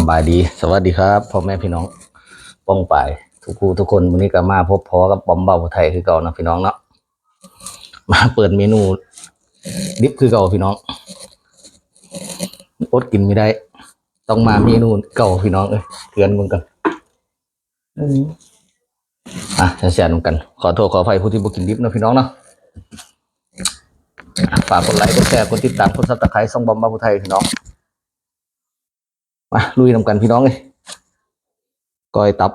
ำบายดี สวัสดีครับพ่อแม่พี่น้องป้องป่ายทุกคู่ทุกคนวันนี้ก็มาพบพอกับปอมเบาไทยคือเก่านะพี่น้องเนาะมาเปิดเมนู ดิบคือเก่าพี่น้องอดกินไม่ได้ ต้องมาเมนูเก่าพี่น้องเอ้ยเตือนมึงกันอืมอะเสียนกัน ขอโทษขออภัยผู้ที่บ่กินดิบนะพี่น้องเนาะอะฝากกดไลค์กดแชร์กดติดตามกดซับสไครต์ส่องบอมเบาไทยพี่น้อง มาลุยนำกันพี่น้องเลยก้อยตับ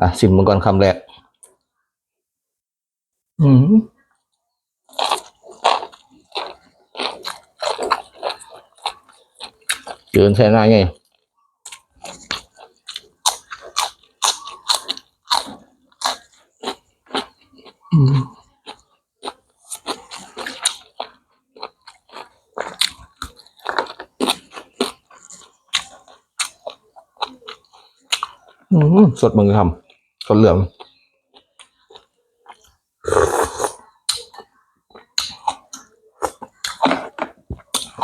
อะสิมมังกรคำแรก อืมเดินแช่หน้าไงอืม สดมึงทำสดเหลือง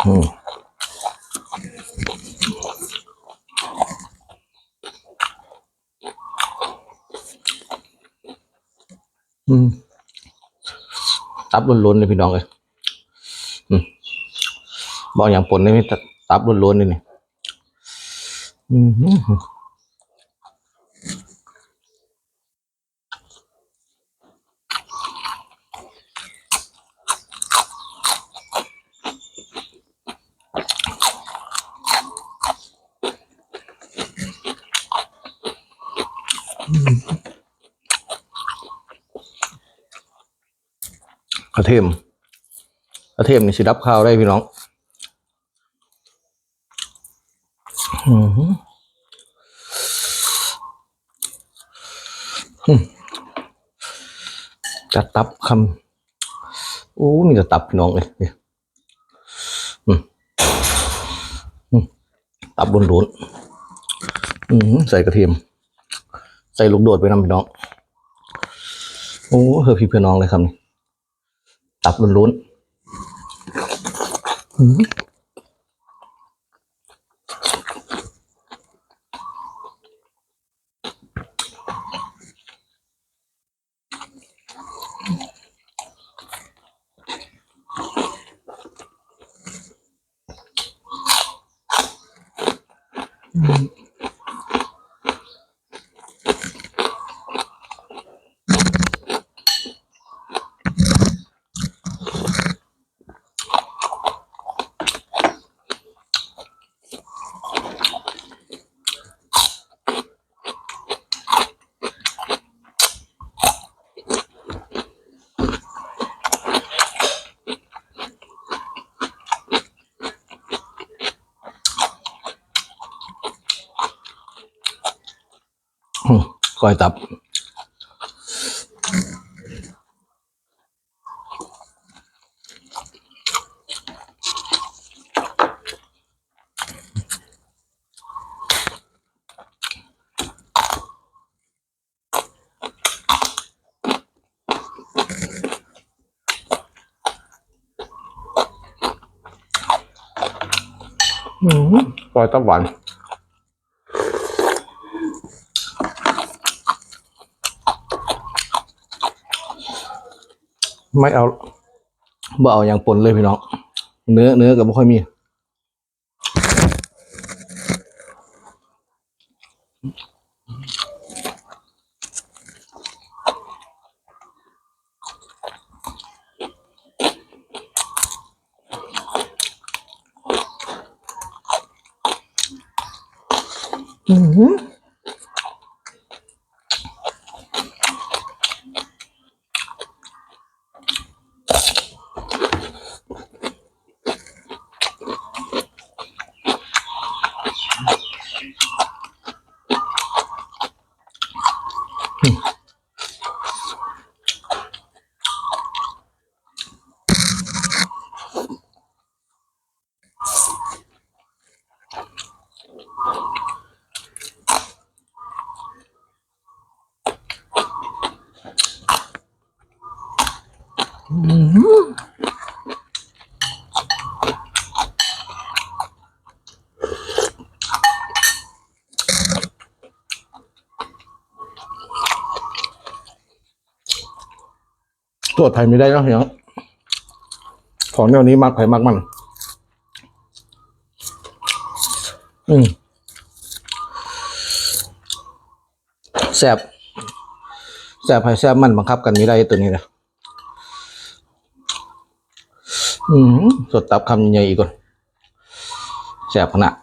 อืมตับล้วนๆเลยพี่น้องเลยอืมบอกอย่างปนได้ไมตับตับล้วนๆเลยนี่อืม กระเทียมกระเทียมนี่สิรับข้าวได้พี่น้องอืมอืมจะตับคำโอ้นี่จะตับพี่น้องเลยอืมอืมตับล้วนๆอืมใส่กระเทียม ใส่ลูกโดดไปนำพี่น้อง โอ้เฮอพี่เพื่อนน้องเลยครับนี่ตับล้วนๆอืม มก้อยตับ อืมก้อยตับหวาน ไม่เอาบ่เอาอย่างปนเลยพี่น้อง เนื้อเนื้อกับไม่ค่อยมี อืม 음. ตรวจไผ่ไม่ได้เนาะเฮียของแนวนี้มักไผ่มักมัน อืมแซบแซบไผ่แซบมันบังคับกันไม่ได้ตัวนี้นะอืมสดตับคำใหญ่อีกคนแซบขนาด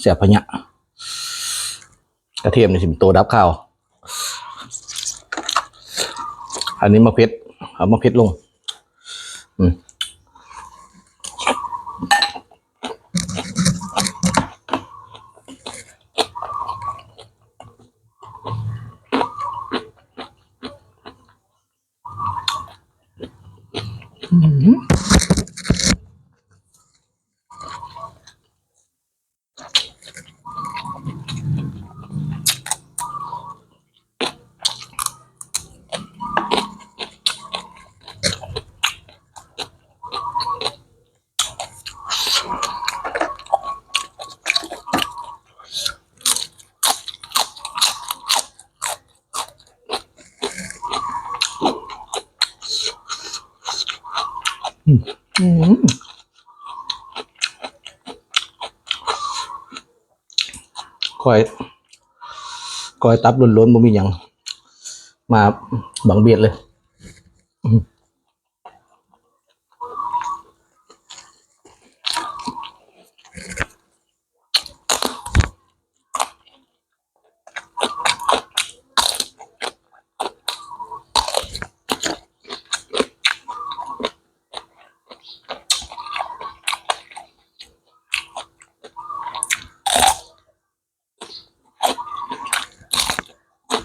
แซบพะยะกระเทียมนี่สิเป็นตัวดับข้าว อันนี้มะเพ็ด เอามะเพ็ดลง อืมอืม ก้อยก้อยตับล้วนๆบ่มีหยัง มาบังเบียดเลย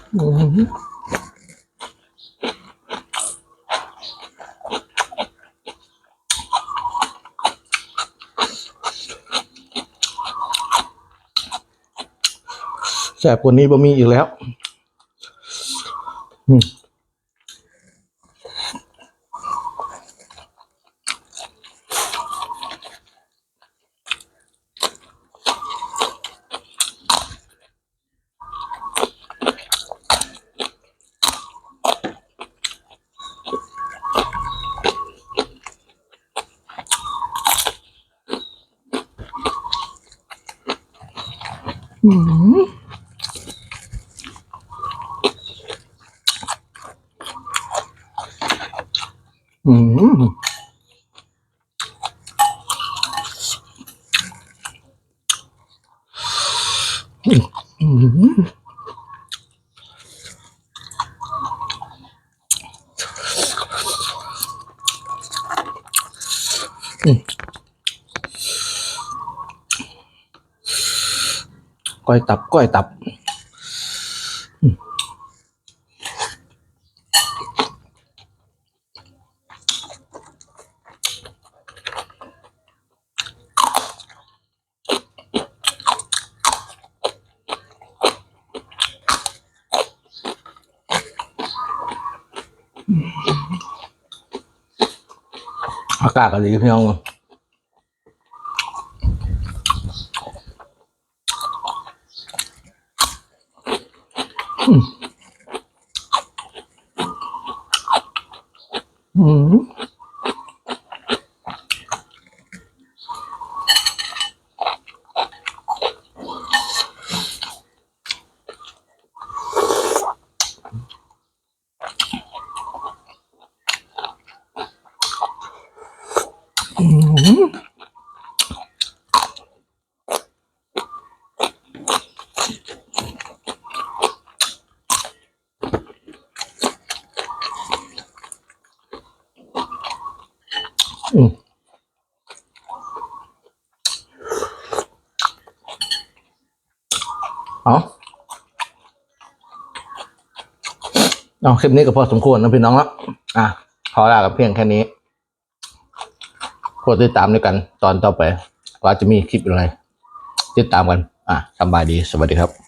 แสบกว่านี้บะมีอีกแล้ว อืม อืมอืม ก้อยตับ ก้อยตับ อากาศก็ดีพี่น้อง อืมอืมอืม เอาเอาคลิปนี้ก็พอสมควรนะพี่น้องละอะขอลากับเพียงแค่นี้โปรดติดตามด้วยกันตอนต่อไป ว่าจะมีคลิปอะไร ติดตามกัน อะสบายดี สวัสดีครับ